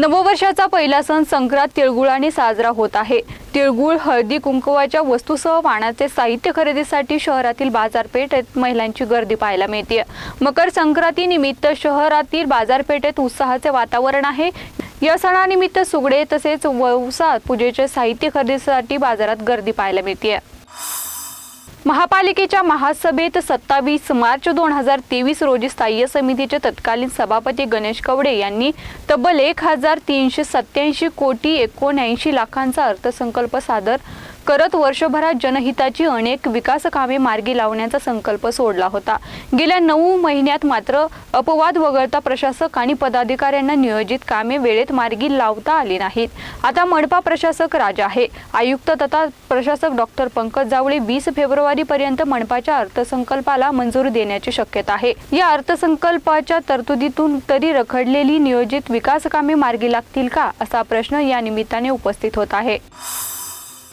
नववर्षाचा पहिला सण संक्रांत तिळगुळाने साजरा होत आहे. तिळगुळ हळदी कुंकवाच्या वस्तूसह वाणाचे साहित्य खरेदीसाठी शहरातील बाजारपेठेत महिलांची गर्दी पाहायला मिळते. मकर संक्रांती निमित्त शहरातील बाजारपेठेत उत्साहाचे वातावरण आहे. या सणानिमित्त सुगडे तसेच वौसा पूजेचे साहित्य खरेदीसाठी बाजारात गर्दी पाहायला मिळते. महापालिकेच्या महासभेत सत्तावीस मार्च दोन हजार तेवीस रोजी स्थायी समितीचे तत्कालीन सभापती गणेश कवडे यांनी तब्बल एक हजार तीनशे सत्याऐंशी कोटी एकोणऐंशी लाखांचा अर्थसंकल्प सादर करत वर्षभरात जनहिताची अनेक विकास कामे मार्गी लावण्याचा संकल्प सोडला होता. गेल्या नऊ महिन्यात मात्र अपवाद वगळता प्रशासक आणि पदाधिकाऱ्यांना नियोजित कामे वेळेत मार्गी लावता आली नाहीत. आता मनपा प्रशासक राजा आहे. आयुक्त तथा प्रशासक डॉक्टर पंकज जावळे वीस फेब्रुवारी पर्यंत मनपाच्या अर्थसंकल्पाला मंजुरी देण्याची शक्यता आहे. या अर्थसंकल्पाच्या तरतुदीतून तरी रखडलेली नियोजित विकास कामे मार्गी लागतील का असा प्रश्न या निमित्ताने उपस्थित होत आहे.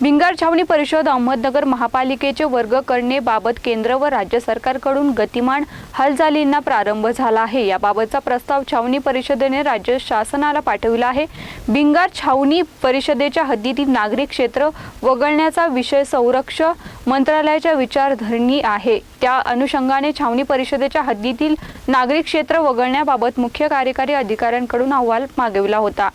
भिंगार छावणी परिषद अहमदनगर महापालिकेचे वर्ग करण्याबाबत केंद्र व राज्य सरकारकडून गतिमान हालचालींना प्रारंभ झाला आहे. याबाबतचा प्रस्ताव छावणी परिषदेने राज्य शासनाला पाठविला आहे. भिंगार छावणी परिषदेच्या हद्दीतील नागरिक क्षेत्र वगळण्याचा विषय संरक्षण मंत्रालयाच्या विचारधरणी आहे. त्या अनुषंगाने छावणी परिषदेच्या हद्दीतील नागरिक क्षेत्र वगळण्याबाबत मुख्य कार्यकारी अधिकाऱ्यांकडून अहवाल मागविला होता.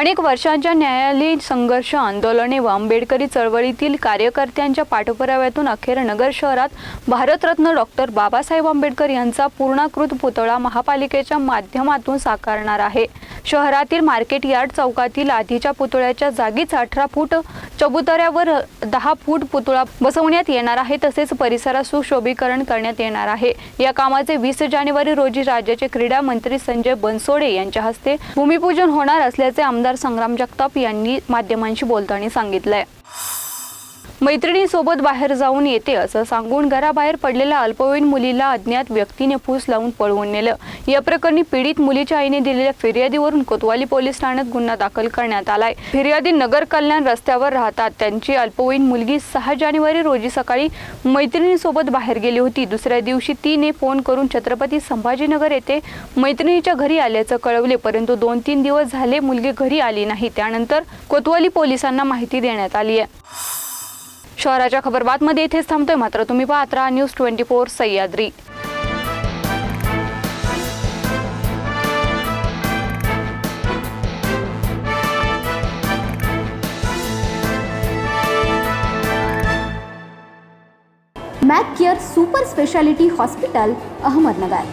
अनेक वर्षांच्या न्यायालयीन संघर्ष आंदोलने व आंबेडकरी चळवळीतील कार्यकर्त्यांच्या पाठपुराव्यातून अखेर नगर शहरात भारतरत्न डॉक्टर बाबासाहेब आंबेडकर यांचा पूर्णाकृत पुतळा महापालिकेच्या माध्यमातून साकारणार आहे. शहरातील मार्केट यार्ड चौकातील आधीच्या पुतळ्याच्या जागीच अठरा फूट चबुतऱ्यावर दहा फूट पुतळा बसवण्यात येणार आहे. तसेच परिसरात सुशोभीकरण करण्यात येणार आहे. या कामाचे वीस जानेवारी रोजी राज्याचे क्रीडा मंत्री संजय बनसोडे यांच्या हस्ते भूमिपूजन होणार असल्याचे आमदार संग्राम जगताप यांनी माध्यमांशी बोलताना सांगितलंय. मैत्रिणीसोबत बाहेर जाऊन येते असं सांगून घराबाहेर पडलेल्या अल्पवयीन मुलीला अज्ञात व्यक्तीने फूस लावून पळवून नेलं. या प्रकरणी पीडित मुलीच्या आईने दिलेल्या फिर्यादीवरून कोतवाली पोलीस ठाण्यात गुन्हा दाखल करण्यात आलाय. फिर्यादी नगर कल्याण रस्त्यावर राहतात. त्यांची अल्पवयीन मुलगी सहा जानेवारी रोजी सकाळी मैत्रिणीसोबत बाहेर गेली होती. दुसऱ्या दिवशी तिने फोन करून छत्रपती संभाजीनगर येथे मैत्रिणीच्या घरी आल्याचं कळवले. परंतु दोन तीन दिवस झाले मुलगी घरी आली नाही. त्यानंतर कोतवाली पोलिसांना माहिती देण्यात आली आहे. शहराच्या खबरबातमध्ये इथेच थांबतोय मात्र तुम्ही पाहत राहा news twenty four Sahyadri. Mac care super speciality hospital Ahmednagar.